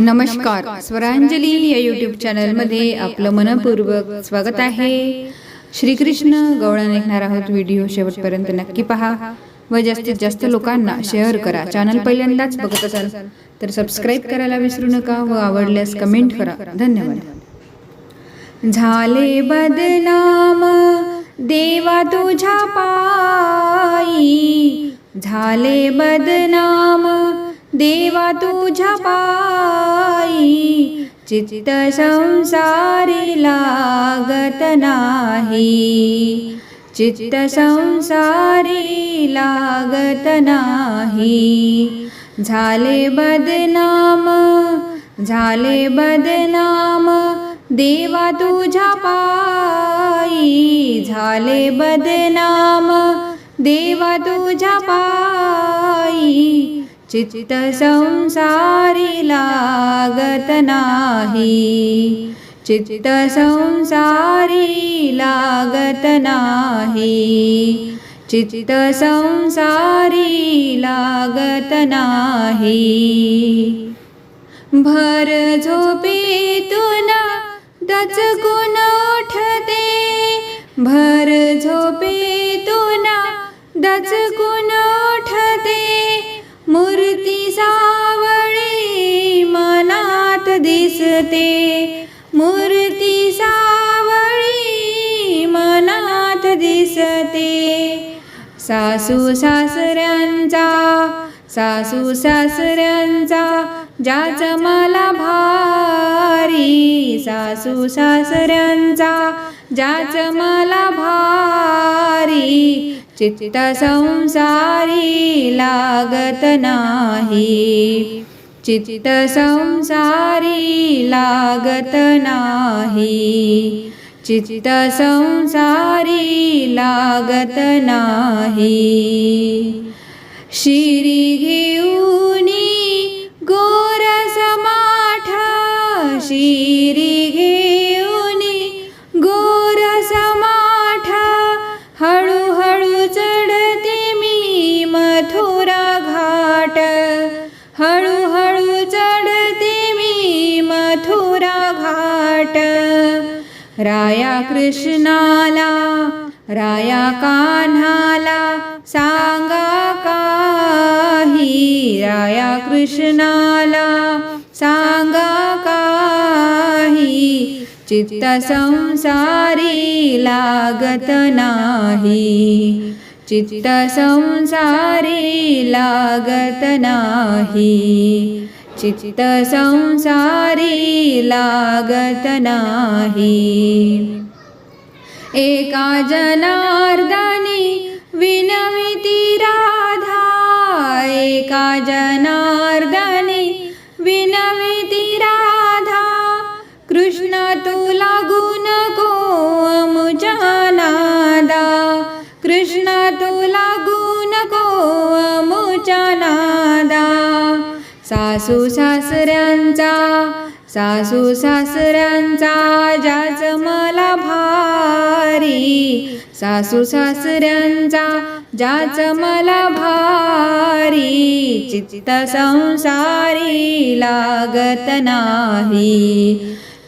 नमस्कार. स्वरांजली या यूट्यूब चॅनलमध्ये आपलं मनपूर्वक स्वागत आहे. श्रीकृष्ण गवळण ऐकणार आहोत व्हिडिओ शेवटपर्यंत नक्की पहा व जास्तीत जास्त लोकांना शेअर करा. चॅनल पहिल्यांदाच बघत असाल तर सबस्क्राईब करायला विसरू नका व आवडल्यास कमेंट करा. धन्यवाद. झाले बदनाम देवा तुझ्या पायी. झाले बदनाम. देवा तुझ्या पायी चित्त संसारी लागत नाही. चित्त संसारी लागत नाही. झाले बदनाम झाले बदनाम. देवा तुझ्या पायी झाले बदनाम. देवा तुझ्या पायी चित्त संसारी लागत नाही. चित्त संसारी लागत नाही. चित्त संसारी लागत नाही. भर झोपेतून दचकून उठते. भर झोपेतून दचकून दिसते. मूर्ती सावळी मनात दिसते. सासू सासऱ्यांचा सासू सासऱ्यांचा ज्याच मला भारी. सासू सासऱ्यांचा ज्याच मला भारी. चित्त संसारी लागत नाही. चित्त संसारी लागत नाही. चित्त संसारी लागत नाही. शिरी घाट राया कृष्णाला राया कान्हाला सांगा काही. राया कृष्णाला सांगा काही. चित्त संसारी लागत नाही. चित्त संसारी लागत नाही. चित्त संसारी लागत नाही. एका जनार्दनी विनविती राधा. एका जनार्दनी विनविती सासू सासऱ्यांचा सासू सासऱ्यांचा ज्याच मला भारी. सासू सासऱ्यांचा जाच मला भारी. चित्त संसारी लागत नाही.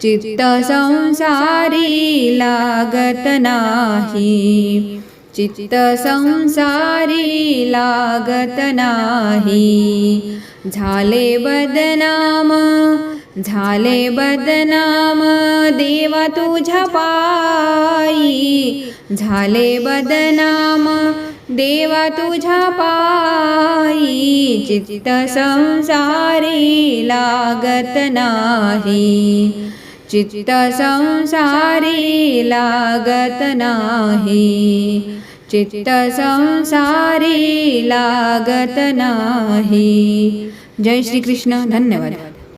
चित्त संसारी लागत नाही. चित्त संसारी लागत नाही. झाले बदनाम झाले बदनाम देवा तुझ्या पायी. झाले बदनाम देवा तुझ्या पायी. चित्त संसारी लागत नाही. चित्त संसारी लागत नाही. चित्त संसारी लागत नाही. जय श्री कृष्ण धन्यवाद.